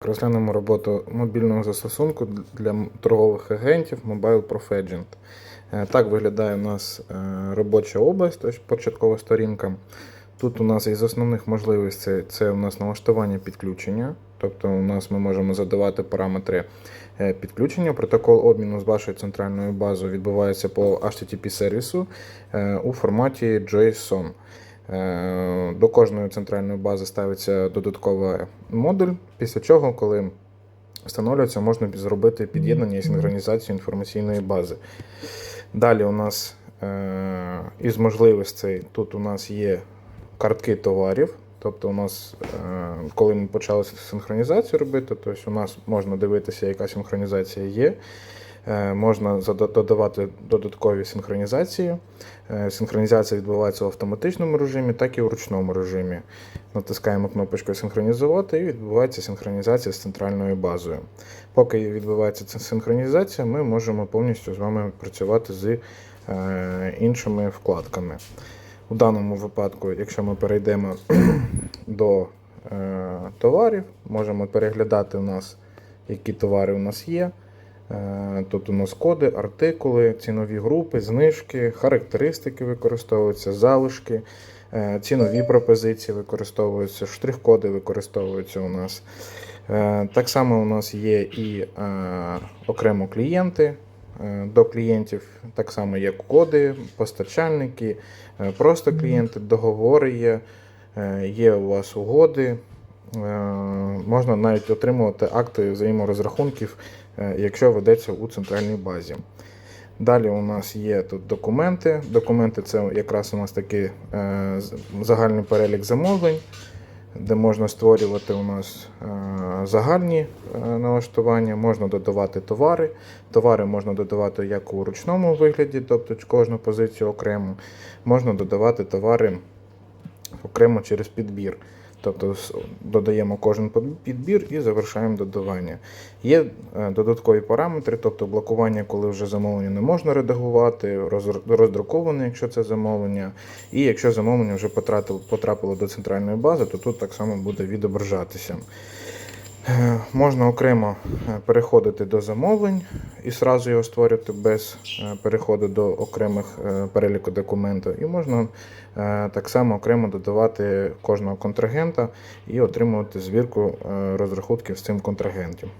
Розглянемо роботу мобільного застосунку для торгових агентів Mobile Prof Agent. Е, Так виглядає у нас е, робоча область, тобто початкова сторінка. Тут у нас із основних можливостей це у нас налаштування підключення. Тобто у нас ми можемо задавати параметри е, підключення. Протокол обміну з вашою центральною базою відбувається по HTTP сервісу у форматі JSON. Е, До кожної центральної бази ставиться додатковий модуль, після чого, коли встановлюється, можна зробити під'єднання і синхронізацію інформаційної бази. Далі у нас е, із можливостей тут у нас є картки товарів. Тобто, у нас, е, коли ми почали синхронізацію робити, то у нас можна дивитися, яка синхронізація є. Е, Можна додавати додаткові синхронізації. Е, Синхронізація відбувається в автоматичному режимі, так і в ручному режимі. Натискаємо кнопочку Синхронізувати і відбувається синхронізація з центральною базою. Поки відбувається ця синхронізація, ми можемо повністю з вами працювати з е, іншими вкладками. У даному випадку, якщо ми перейдемо до товарів, можемо переглядати у нас, які товари у нас є. Е, Тут у нас коди, артикули, цінові групи, знижки, характеристики використовуються, залишки, е, цінові пропозиції використовуються, штрих-коди використовуються у нас. Е, Так само у нас є і окремо клієнти. До клієнтів так само є коди, постачальники, просто клієнти, договори є, є у вас угоди. Е, Можна навіть отримувати акти взаєморозрахунків, е, якщо ведеться у центральній базі. Далі у нас є тут документи. Документи це якраз у нас такий е, загальний перелік замовлень, де можна створювати у нас загальні налаштування, можна додавати товари. Товари можна додавати як у ручному вигляді, тобто кожну позицію окремо. Можна додавати товари окремо через підбір. Тобто додаємо кожен підбір і завершаємо додавання. Є е, додаткові параметри, тобто блокування, коли вже замовлення не можна редагувати, роздруковане, якщо це замовлення. І якщо замовлення вже потрапило, потрапило до центральної бази, то тут так само буде відображатися. Е, Можна окремо е, переходити до замовлень і сразу його створювати без е, переходу до окремих переліку документів. І можна так само окремо додавати кожного контрагента і отримувати звірку розрахунків з цим контрагентом.